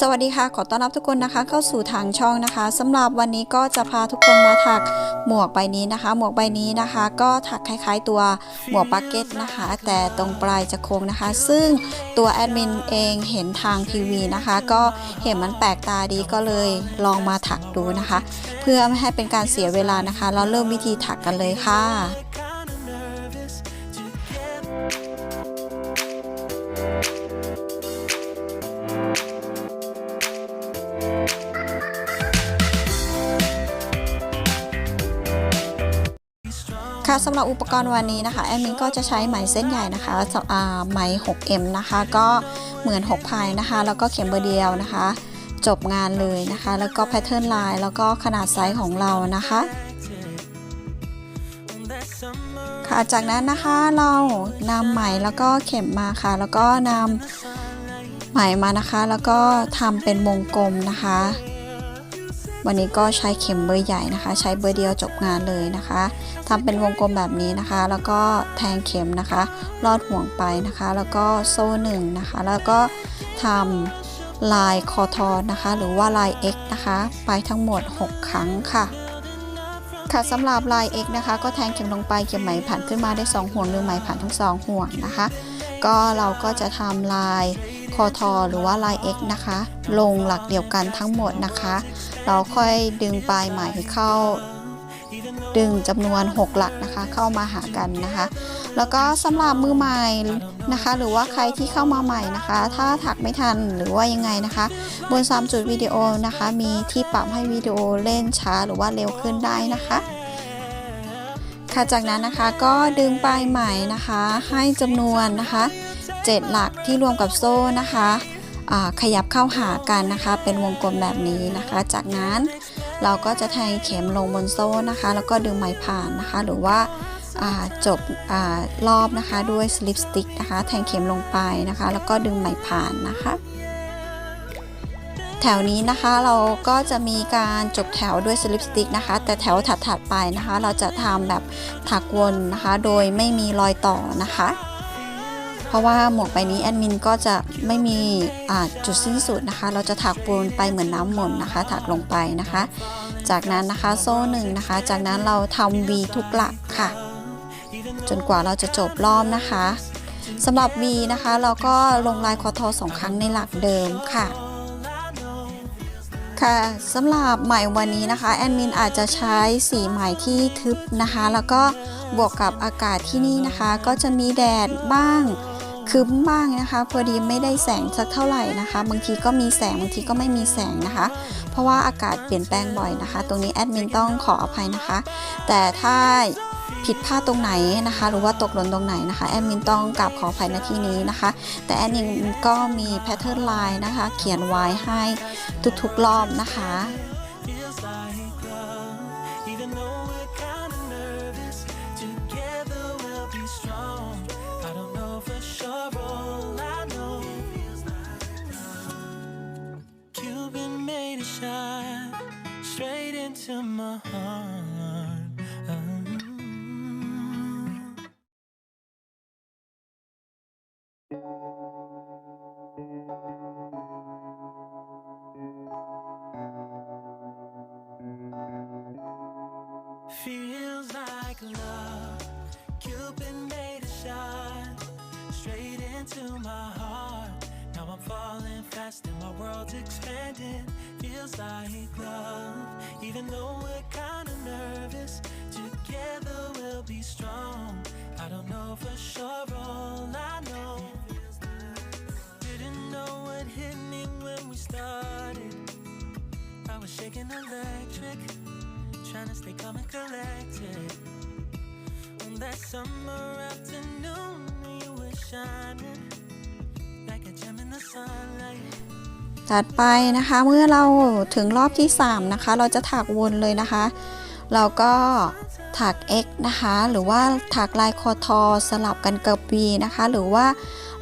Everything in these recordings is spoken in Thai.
สวัสดีค่ะ ขอต้อนรับทุกคนนะคะ เข้าสู่ทางช่องนะคะสำหรับวันนี้ก็จะพาทุกคนมาถักหมวกใบนี้นะคะ หมวกใบนี้นะคะ ก็ถักคล้ายๆตัวหมวกบักเก็ตนะคะ แต่ตรงปลายจะโค้งนะคะ ซึ่งตัวแอดมินเองเห็นทางทีวีนะคะ ก็เห็นมันแปลกตาดีก็เลยลองมาถักดูนะคะ เพื่อไม่ให้เป็นการเสียเวลานะคะ เราเริ่มวิธีถักกันเลยค่ะ ค่ะสำหรับอุปกรณ์วันนี้นะคะแอดมินก็จะใช้ไหมเส้นใหญ่นะคะไหม 6M นะคะ ก็เหมือน6พายนะคะ แล้วก็เข็มเบอร์เดียวนะคะ จบงานเลยนะคะ แล้วก็แพทเทิร์นลายแล้วก็ขนาดไซส์ของเรานะคะ ค่ะจากนั้นนะคะเรานำไหมแล้วก็เข็มมาค่ะ แล้วก็นำไหมมานะคะ แล้วก็ทำเป็นวงกลมนะคะ วันนี้ก็ใช้เข็มเบอร์ใหญ่นะคะ ใช้เบอร์เดียวจบงานเลยนะคะทำเป็นวงกลมแบบนี้นะคะ แล้วก็แทงเข็มนะคะ ลอดห่วงไปนะคะ แล้วก็โซ่หนึ่งนะคะ แล้วก็ทำลายคอทอนะคะ หรือว่าลาย X นะคะ ไปทั้งหมด 6 ครั้งค่ะค่ะสำหรับลาย X นะคะ ก็แทงเข็มลงไปเข็มไหมผ่านขึ้นมาได้ 2 ห่วงหรือไหมผ่านทั้ง 2 ห่วงนะคะ ก็เราก็จะทำลายคอทอหรือว่าลาย X นะคะ ลงหลักเดียวกันทั้งหมดนะคะ เราค่อยดึงปลายไหมเข้า ดึงจำนวน 6 หลักนะคะ เข้ามาหากันนะคะ แล้วก็สำหรับมือใหม่นะคะ หรือว่าใครที่เข้ามาใหม่นะคะ ถ้าถักไม่ทันหรือว่ายังไงนะคะ บน3จุดวิดีโอนะคะ มีที่ปรับให้วิดีโอเล่นช้าหรือว่าเร็วขึ้นได้นะคะค่ะจากนั้นนะคะก็ดึงปลายไหมนะคะ ให้จำนวนนะคะ 7 หลักที่รวมกับโซ่นะคะ ขยับเข้าหากันนะคะ เป็นวงกลมแบบนี้นะคะ จากนั้นเราก็จะแทงเข็มลงบนโซ่นะคะ แล้วก็ดึงไหมผ่านนะคะ หรือว่าาจบอรอบนะคะด้วยสลิปสติกนะคะ แทงเข็มลงไปนะคะ แล้วก็ดึงไหมผ่านนะคะ แถวนี้นะคะเราก็จะมีการจบแถวด้วยสลิปสติกนะคะ แต่แถวถัดๆไปนะคะ เราจะทำแบบถักวนนะคะ โดยไม่มีรอยต่อนะคะ เพราะว่าหมวกใบนี้แอดมินก็จะไม่มีจุดสิ้นสุดนะคะ เราจะถักวนไปเหมือนน้ำหมนนะคะ ถักลงไปนะคะ จากนั้นนะคะโซ่หนึ่งนะคะ จากนั้นเราทำ V ทุกหลักค่ะ จนกว่าเราจะจบรอบนะคะสำหรับ V นะคะ เราก็ลงลายคอทอสองครั้งในหลักเดิมค่ะค่ะสำหรับใหม่วันนี้นะคะแอดมินอาจจะใช้สีใหม่ที่ทึบนะคะ แล้วก็บวกกับอากาศที่นี่นะคะ ก็จะมีแดดบ้าง ครึ้มบ้างนะคะ พอดีไม่ได้แสงสักเท่าไหร่นะคะ บางทีก็มีแสงบางทีก็ไม่มีแสงนะคะ เพราะว่าอากาศเปลี่ยนแปลงบ่อยนะคะ ตรงนี้แอดมินต้องขออภัยนะคะ แต่ถ้าผิดพลาดตรงไหนนะคะ หรือว่าตกหล่นตรงไหนนะคะแอดมินต้องกราบขออภัยณที่นี้นะคะ แต่แอดมินก็มีแพทเทิร์นไลายนะคะ เขียนไว้ให้ทุกๆรอบนะคะ into my heart. Mm. Feels like love. Cupid made a shot straight into my heart. Now I'm falling fast and my world's expanding. Feels like love. Even though we're kinda nervous, together we'll be strong. I don't know for sure, all I know. Didn't know what hit me when we started. I was shaking electric trying to stay calm and collected. On that summer afternoon, you were shining like a gem in the sunlight. ถัดไปนะคะเมื่อเราถึงรอบที่ 3 นะคะ เราจะถักวนเลยนะคะ เราก็ถัก X นะคะ หรือว่าถักลายคอทอสลับกันกับ V นะคะ หรือว่า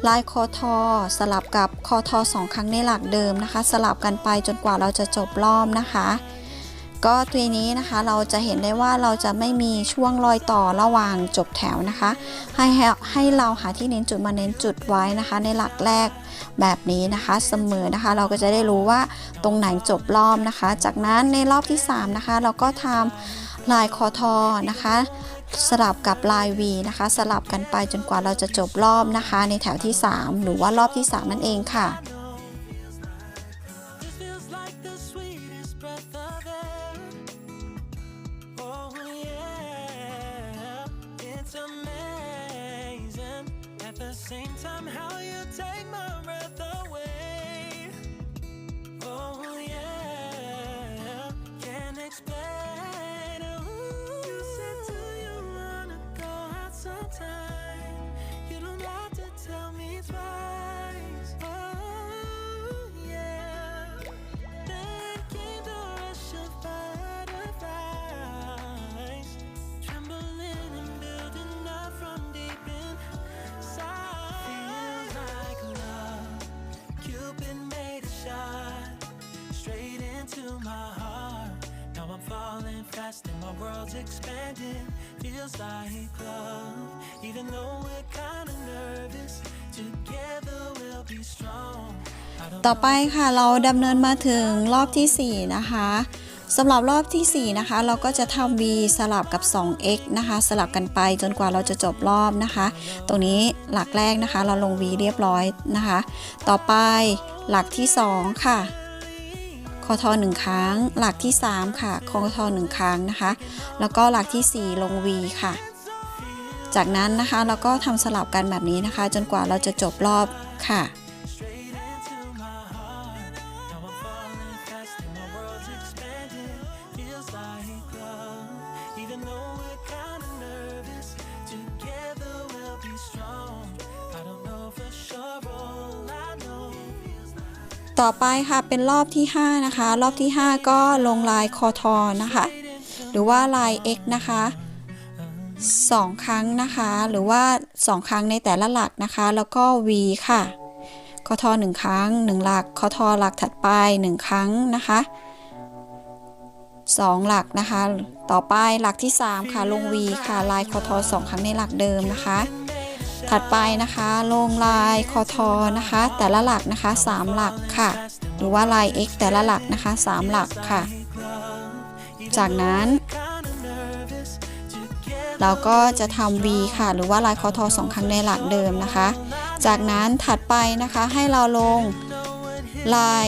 ลายคอทอสลับกับคอทอสองครั้งในหลักเดิมนะคะ สลับกันไปจนกว่าเราจะจบรอบนะคะ ก็ทีนี้นะคะเราจะเห็นได้ว่าเราจะไม่มีช่วงรอยต่อระหว่างจบแถวนะคะให้ให้ให้เราหาที่เน้นจุดมาเน้นจุดไว้นะคะ ในหลักแรกแบบนี้นะคะเสมอนะคะ เราก็จะได้รู้ว่าตรงไหนจบรอบนะคะ จากนั้นในรอบที่ 3 นะคะ เราก็ทำลายคอทอนะคะสลับกับลาย V นะคะ สลับกันไปจนกว่าเราจะจบรอบนะคะ ในแถวที่ 3 หรือว่ารอบที่ 3 นั่นเองค่ะ expanding. Feels like love, even though we're kinda nervous. Together we'll be strong. ต่อไปค่ะเราดำเนินมาถึงรอบทีสี่4 นะคะสำหรับรอบทีสี่ 4 นะคะ เราก็จะทำ v สลับกับ 2x นะคะ สลับกันไปจนกว่าเราจะจบรอบนะคะ ตรงนี้หลักแรกนะคะ เราลง v เรียบร้อยนะคะ ต่อไปหลักที่ 2 ค่ะ คอทอ1ครั้ง หลักที่ 3 ค่ะคอทอ1ครั้งนะคะ แล้วก็หลักที่ 4 ลง v ค่ะ จากนั้นนะคะเราก็ทำสลับกันแบบนี้นะคะ จนกว่าเราจะจบรอบค่ะ ต่อไปค่ะเป็นรอบที่ 5 นะคะ รอบที่ 5 ก็ลงลายคอทอนะคะ หรือว่าลาย x นะคะ2 ครั้งนะคะ หรือว่า 2 ครั้งในแต่ละหลักนะคะ แล้วก็ v ค่ะคอทอ1ครั้ง 1 หลักคอทอหลักถัดไป 1 ครั้งนะคะ2 หลักนะคะ ต่อไปหลักที่ 3 ค่ะ ลง v ค่ะ ลายคอทอ2ครั้งในหลักเดิมนะคะ ถัดไปนะคะลงลายคอทอนะคะ แต่ละหลักนะคะ 3 หลักค่ะ หรือว่าลาย x แต่ละหลักนะคะ 3 หลักค่ะ จากนั้น เราก็จะทำ v ค่ะ หรือว่าลายคอทอ2ครั้งในหลักเดิมนะคะ จากนั้นถัดไปนะคะให้เราลงลาย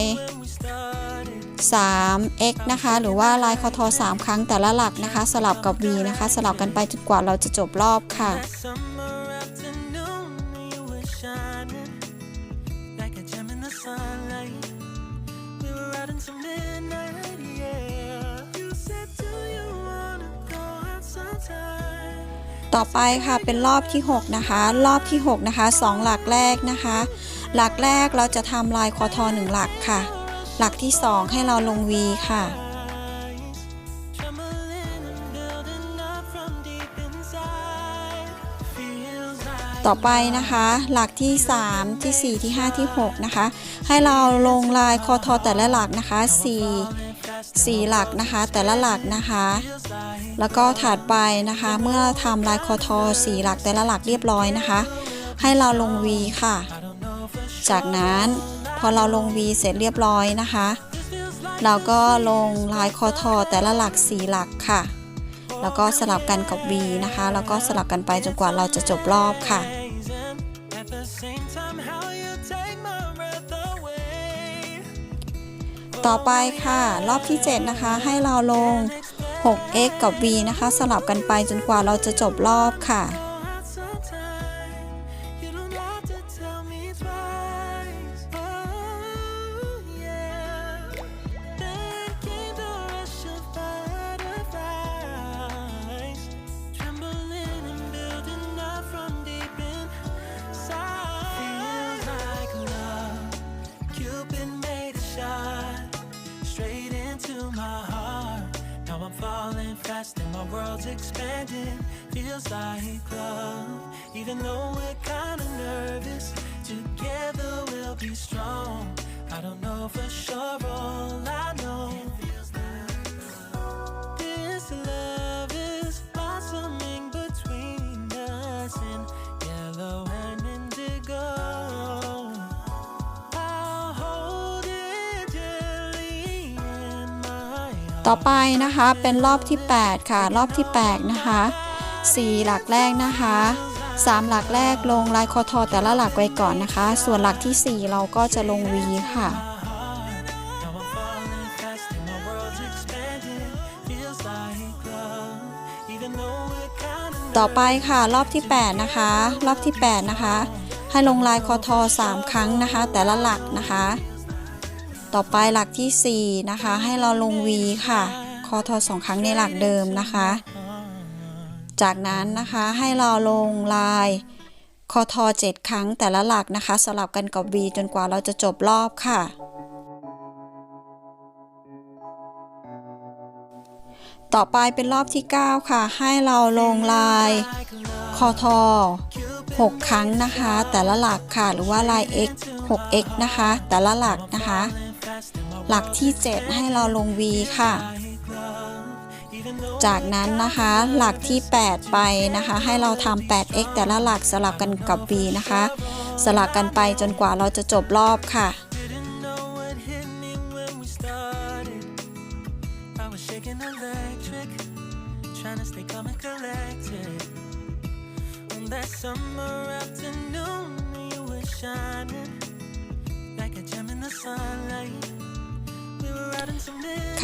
3x นะคะ หรือว่าลายคอทอ3ครั้งแต่ละหลักนะคะ สลับกับ v นะคะ สลับกันไปจนกว่าเราจะจบรอบค่ะ ต่อไปค่ะเป็นรอบที่ 6 นะคะ รอบที่ 6 นะคะ 2 หลักแรกนะคะ หลักแรกเราจะทำลายคอทอ1หลักค่ะ หลักที่ 2 ให้เราลง v ค่ะต่อไปนะคะหลักที่ 3 ที่ 4 ที่ 5 ที่ 6 นะคะ ให้เราลงลายคอทอแต่ละหลักนะคะ 4 4 หลักนะคะ แต่ละหลักนะคะ แล้วก็ถัดไปนะคะ เมื่อทำลายคอทอ4หลักแต่ละหลักเรียบร้อยนะคะ ให้เราลง V ค่ะ จากนั้นพอเราลง V เสร็จเรียบร้อยนะคะ เราก็ลงลายคอทอแต่ละหลัก4หลักค่ะ แล้วก็สลับกันกับ V นะคะ แล้วก็สลับกันไปจนกว่าเราจะจบรอบค่ะต่อไปค่ะ รอบที่ 7 นะคะ ให้เราลง 6x กับ v นะคะ สลับกันไปจนกว่าเราจะจบรอบค่ะ feels like love. Even though we're kinda nervous, together we'll be strong. I don't know for sure, all I know. Like this love is blossoming between us in yellow and indigo. I'll hold it gently in my ต่อไปนะคะ เป็นรอบที่ 8 ค่ะ รอบที่ 8 นะคะ 4 หลักแรกนะคะ 3 หลักแรกลงลายคอทอแต่ละหลักไว้ก่อนนะคะ ส่วนหลักทีสี่4 เราก็จะลงวีค่ะ ต่อไปค่ะรอบที่ 8 นะคะ รอบที่ 8 นะคะ ให้ลงลายคอทอ3 ครั้งนะคะ แต่ละหลักนะคะ ต่อไปหลักทีสี่4 นะคะ ให้เราลง V ค่ะ คอทอ2ครั้งในหลักเดิมนะคะ จากนั้นนะคะให้เราลงลายคอทอ7ครั้งแต่ละหลักนะคะสลับกันกับ V จนกว่าเราจะจบรอบค่ะ ต่อไปเป็นรอบที่ 9 ค่ะ ให้เราลงลายคอทอ6 ครั้งนะคะ แต่ละหลักค่ะหรือว่าลาย x 6x นะคะ แต่ละหลักนะคะ หลักที่ 7 ให้เราลง v ค่ะ จากนั้นนะคะหลักที่ 8 ไปนะคะ ให้เราทำ 8x แต่ละหลักสลับกันกับ v นะคะ สลับกันไปจนกว่าเราจะจบรอบค่ะ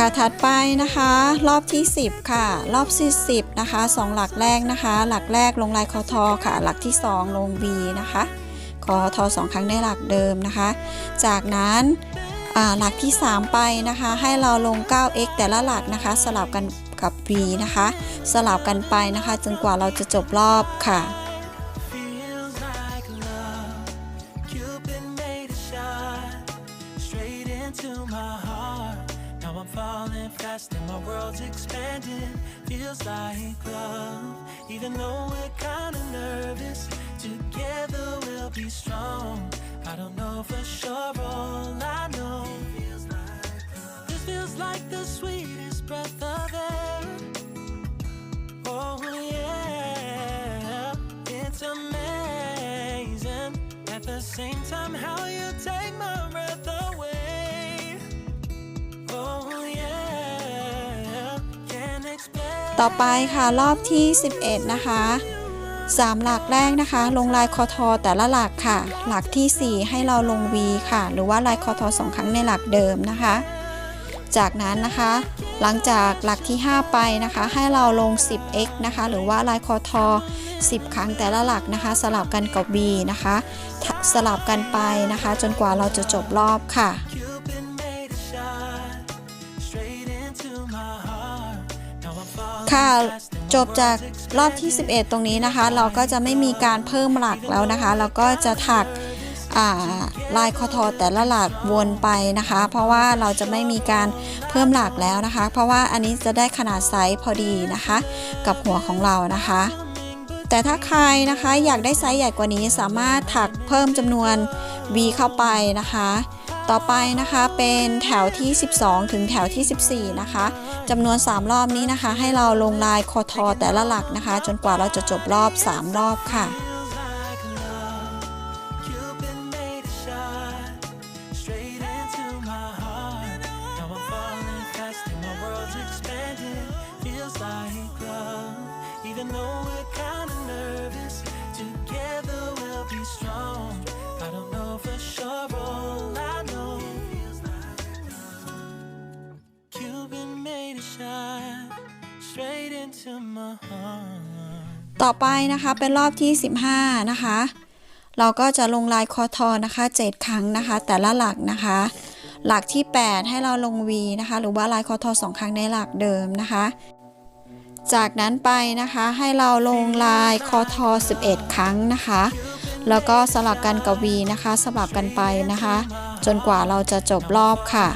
ค่ะถัดไปนะคะ รอบที่ 10 ค่ะ รอบที่10นะคะสองหลักแรกนะคะ หลักแรกลงลายคอทอค่ะ หลักที่ 2 ลง V นะคะคอทอสองครั้งในหลักเดิมนะคะ จากนั้นหลักที่ 3 ไปนะคะ ให้เราลง 9x แต่ละหลักนะคะ สลับกันกับ V นะคะ สลับกันไปนะคะ จนกว่าเราจะจบรอบค่ะ and my world's expanding. Feels like love, even though we're kinda nervous. Together we'll be strong. I don't know for sure, all I know. Feels like This feels like the sweetest breath of air. Oh yeah, it's amazing. At the same time, how you take my ต่อไปค่ะรอบที่ 11 นะคะสามหลักแรกนะคะ ลงลายคอทอแต่ละหลักค่ะ หลักทีสี่4 ให้เราลง V ค่ะ หรือว่าลายคอทอสองครั้งในหลักเดิมนะคะ จากนั้นนะคะ หลังจากหลักที่ 5 ไปนะคะ ให้เราลง 10x นะคะ หรือว่าลายคอทอ 10 ครั้งแต่ละหลักนะคะ สลับกันกับ V นะคะ สลับกันไปนะคะ จนกว่าเราจะจบรอบค่ะ ค่ะ จบจากรอบที่ 11 ตรงนี้นะคะ เราก็จะไม่มีการเพิ่มหลักแล้วนะคะ เราก็จะถักลายคอทอแต่ละหลักวนไปนะคะ เพราะว่าเราจะไม่มีการเพิ่มหลักแล้วนะคะ เพราะว่าอันนี้จะได้ขนาดไซส์พอดีนะคะ กับหัวของเรานะคะ แต่ถ้าใครนะคะอยากได้ไซส์ใหญ่กว่านี้สามารถถักเพิ่มจำนวน V เข้าไปนะคะ ต่อไปนะคะเป็นแถวที่ 12 ถึงแถวที่ 14 นะคะจำนวน 3 รอบนี้นะคะ ให้เราลงลายคอทอแต่ละหลักนะคะ จนกว่าเราจะจบรอบ 3 รอบค่ะ อไปนะคะเป็นรอบที่ 15 นะคะ เราก็จะลงลายคอทอนะคะ 7 ครั้งนะคะ แต่ละหลักนะคะ หลักที่ 8 ให้เราลง V นะคะ หรือว่าลายคอทอ2ครั้งในหลักเดิมนะคะ จากนั้นไปนะคะให้เราลงลายคอทอ11 ครั้งนะคะ แล้วก็สลับกันกับ V นะคะ สลับกันไปนะคะ จนกว่าเราจะจบรอบค่ะ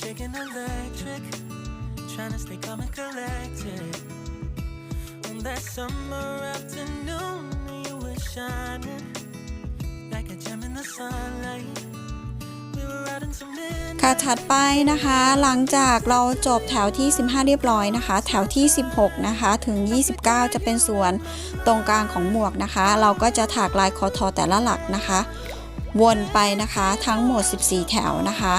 shaking electric, trying to stay calm and collected. On that summer afternoon, you were shining like a gem in the sunlight. ค่ะถัดไปนะคะ หลังจากเราจบแถวที่ 15 เรียบร้อยนะคะ แถวที่ 16 นะคะ ถึง 29 จะเป็นส่วนตรงกลางของหมวกนะคะ เราก็จะถากลายคอทอแต่ละหลักนะคะ วนไปนะคะทั้งหมด 14 แถวนะคะ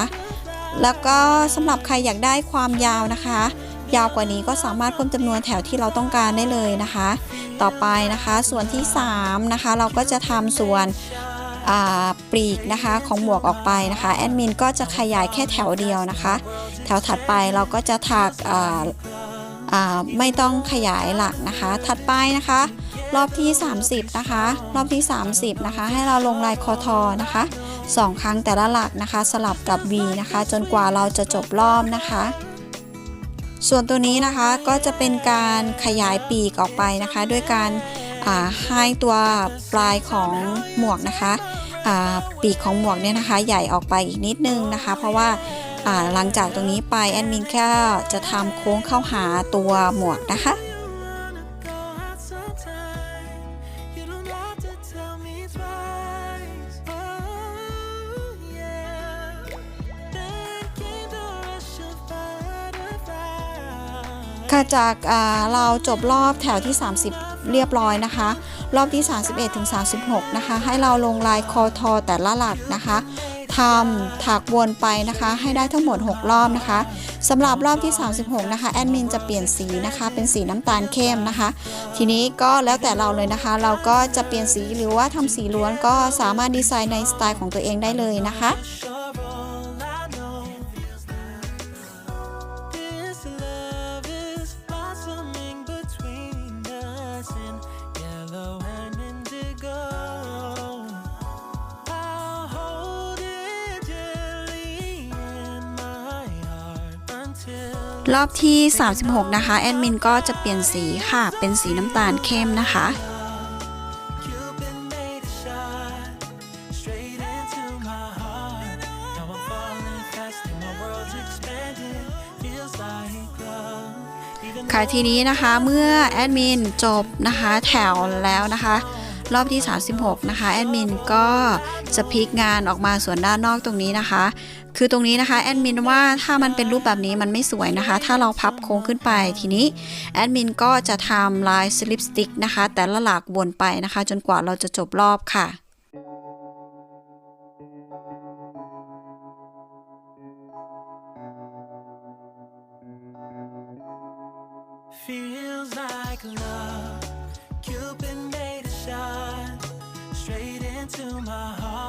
แล้วก็สำหรับใครอยากได้ความยาวนะคะ ยาวกว่านี้ก็สามารถเพิ่มจำนวนแถวที่เราต้องการได้เลยนะคะ ต่อไปนะคะส่วนที่3นะคะเราก็จะทำส่วนปลีกนะคะของหมวกออกไปนะคะแอดมินก็จะขยายแค่แถวเดียวนะคะ แถวถัดไปเราก็จะถักไม่ต้องขยายหลักนะคะ ถัดไปนะคะ รอบที่ 30 นะคะ รอบที่ 30 นะคะ ให้เราลงลายคอทอนะคะสองครั้งแต่ละหลักนะคะ สลับกับ V นะคะ จนกว่าเราจะจบรอบนะคะ ส่วนตัวนี้นะคะก็จะเป็นการขยายปีกออกไปนะคะ ด้วยการให้ตัวปลายของหมวกนะคะปีกของหมวกเนี่ยนะคะ ใหญ่ออกไปอีกนิดนึงนะคะ เพราะว่าอ่าหลังจากตรงนี้ไปแอดมินแค่จะทำโค้งเข้าหาตัวหมวกนะคะ จากเราจบรอบแถวที่ 30 เรียบร้อยนะคะ รอบที่ 31ถึง36 นะคะ ให้เราลงลายคอทอแต่ละหลักนะคะทำถักวนไปนะคะ ให้ได้ทั้งหมด 6 รอบนะคะสำหรับรอบที่ 36 นะคะแอดมินจะเปลี่ยนสีนะคะ เป็นสีน้ำตาลเข้มนะคะ ทีนี้ก็แล้วแต่เราเลยนะคะ เราก็จะเปลี่ยนสีหรือว่าทำสีล้วนก็สามารถดีไซน์ในสไตล์ของตัวเองได้เลยนะคะ รอบที่ 36 นะคะ แอดมินก็จะเปลี่ยนสีค่ะ เป็นสีน้ำตาลเข้มนะคะ ค่ะทีนี้นะคะเมื่อแอดมินจบนะคะแถวแล้วนะคะ รอบที่ 36 นะคะ แอดมินก็จะพลิกงานออกมาส่วนด้านนอกตรงนี้นะคะ คือตรงนี้นะคะแอดมินว่าถ้ามันเป็นรูปแบบนี้มันไม่สวยนะคะ ถ้าเราพับโค้งขึ้นไปทีนี้แอดมินก็จะทำลายสลิปสติกนะคะ แต่ละหลักวนไปนะคะ จนกว่าเราจะจบรอบค่ะ Cupid made a shot straight into my heart.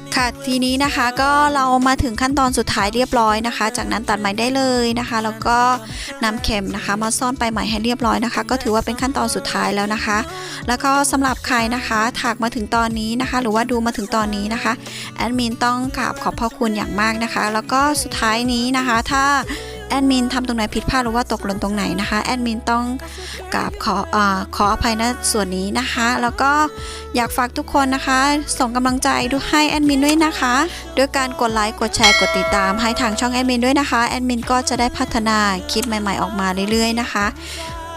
ค่ะ ทีนี้นะคะก็เรามาถึงขั้นตอนสุดท้ายเรียบร้อยนะคะ จากนั้นตัดไหมได้เลยนะคะ แล้วก็นำเข็มนะคะมาซ่อนไปไหมให้เรียบร้อยนะคะ ก็ถือว่าเป็นขั้นตอนสุดท้ายแล้วนะคะ แล้วก็สำหรับใครนะคะถักมาถึงตอนนี้นะคะ หรือว่าดูมาถึงตอนนี้นะคะแอดมินต้องกราบขอบพระคุณอย่างมากนะคะ แล้วก็สุดท้ายนี้นะคะถ้า แอดมินทำตรงไหนผิดพลาดหรือว่าตกหล่นตรงไหนนะคะแอดมินต้องกราบขออขออภัยณส่วนนี้นะคะ แล้วก็อยากฝากทุกคนนะคะ ส่งกำลังใจดูให้แอดมินด้วยนะคะด้วยการกดไลค์กดแชร์กดติดตามให้ทางช่องแอดมินด้วยนะคะแอดมินก็จะได้พัฒนาคลิปใหม่ ๆออกมาเรื่อยๆนะคะ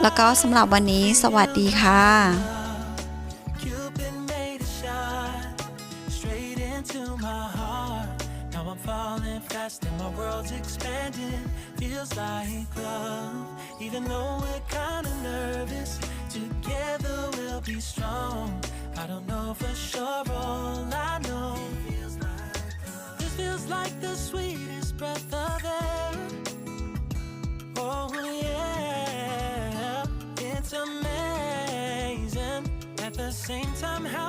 แล้วก็สำหรับวันนี้สวัสดีค่ะ Feels like love. Even though we're kinda nervous, together we'll be strong. I don't know for sure, all I know. Feels like This feels like the sweetest breath of air. Oh yeah, it's amazing. At the same time, how